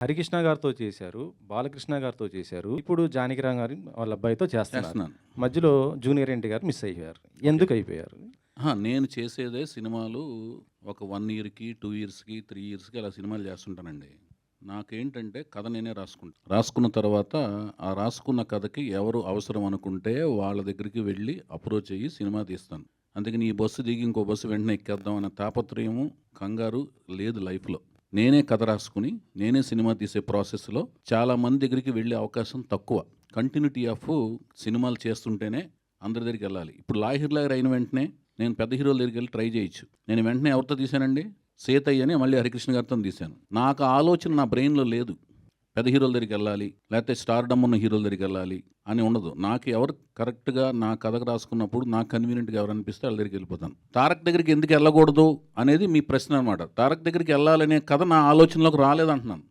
హరికృష్ణ గారితో చేశారు బాలకృష్ణ గారితో చేశారు ఇప్పుడు జానకిరామ్ గారి వాళ్ళ అబ్బాయితో చేస్తున్నారు. చేస్తున్నాను మధ్యలో జూనియర్ ఎన్టీ గారు మిస్ అయ్యారు ఎందుకు అయిపోయారు? ఆహా, నేను చేసేదే సినిమాలు ఒక వన్ ఇయర్కి టూ ఇయర్స్కి త్రీ ఇయర్స్కి అలా సినిమాలు చేస్తుంటానండి. నాకేంటంటే కథ నేనే రాసుకుంటాను రాసుకున్న తర్వాత ఆ రాసుకున్న కథకి ఎవరు అవసరం అనుకుంటే వాళ్ళ దగ్గరికి వెళ్ళి అప్రోచ్ అయ్యి సినిమా తీస్తాను. అందుకని ఈ బస్సు దిగి ఇంకో బస్సు వెంటనే ఎక్కేద్దాం అనే తాపత్రయము కంగారు లేదు లైఫ్లో. నేనే కథ రాసుకుని నేనే సినిమా తీసే ప్రాసెస్లో చాలా మంది దగ్గరికి వెళ్ళే అవకాశం తక్కువ. కంటిన్యూటీ ఆఫ్ సినిమాలు చేస్తుంటేనే అందరి దగ్గరికి వెళ్ళాలి. ఇప్పుడు లాహిర్ లాగర్ అయిన వెంటనే నేను పెద్ద హీరోల దగ్గరికి వెళ్ళి ట్రై చేయొచ్చు. నేను వెంటనే ఎవరితో తీశానండి? సీతయ్య అని మళ్ళీ హరికృష్ణ గారితో తీశాను. నాకు ఆలోచన నా బ్రెయిన్లో లేదు. పెద్ద హీరోల దగ్గరికి వెళ్ళాలి లేకపోతే స్టార్ డమ్ ఉన్న హీరోల దగ్గరికి వెళ్ళాలి అని ఉండదు. నాకు ఎవరు కరెక్ట్గా నా కథకు రాసుకున్నప్పుడు నాకు కన్వీనియంట్గా ఎవరు అనిపిస్తే వాళ్ళ దగ్గరికి వెళ్ళిపోతాను. తారక్ దగ్గరికి ఎందుకు వెళ్ళకూడదు అనేది మీ ప్రశ్న అనమాట తారక్ దగ్గరికి వెళ్ళాలనే కథ నా ఆలోచనలోకి రాలేదంటున్నాను.